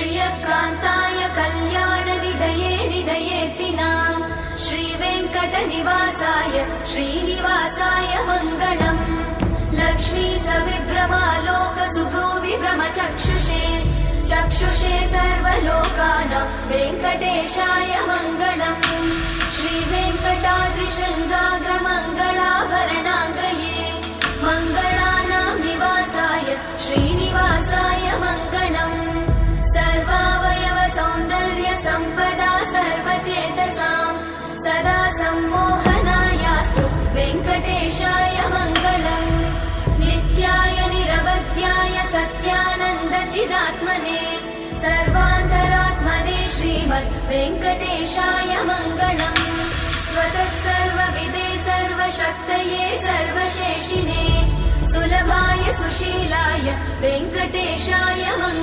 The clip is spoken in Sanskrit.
श्रियकान्ताय कल्याणनिधये निधयेतिनाम् श्रीवेङ्कटनिवासाय श्रीनिवासाय मङ्गलम् लक्ष्मी सविभ्रमालोकसुभ्रूविभ्रमचक्षुषे चक्षुषे। सर्वलोकानां वेङ्कटेशाय मङ्गलम् श्रीवेङ्कटाद्रिशृङ्गाग्रमङ्गलाभरणाग्रये सर्वचेतसाम् सदा सम्मोहनायास्तु वेङ्कटेशाय मङ्गलम्। नित्याय निरवध्याय सत्यानन्दचिदात्मने सर्वान्तरात्मने श्रीमद् वेङ्कटेशाय मङ्गलम्। स्वतः सर्वविदे सर्वशक्तये सर्वशेषिने सुलभाय सुशीलाय वेङ्कटेशाय मङ्गलम्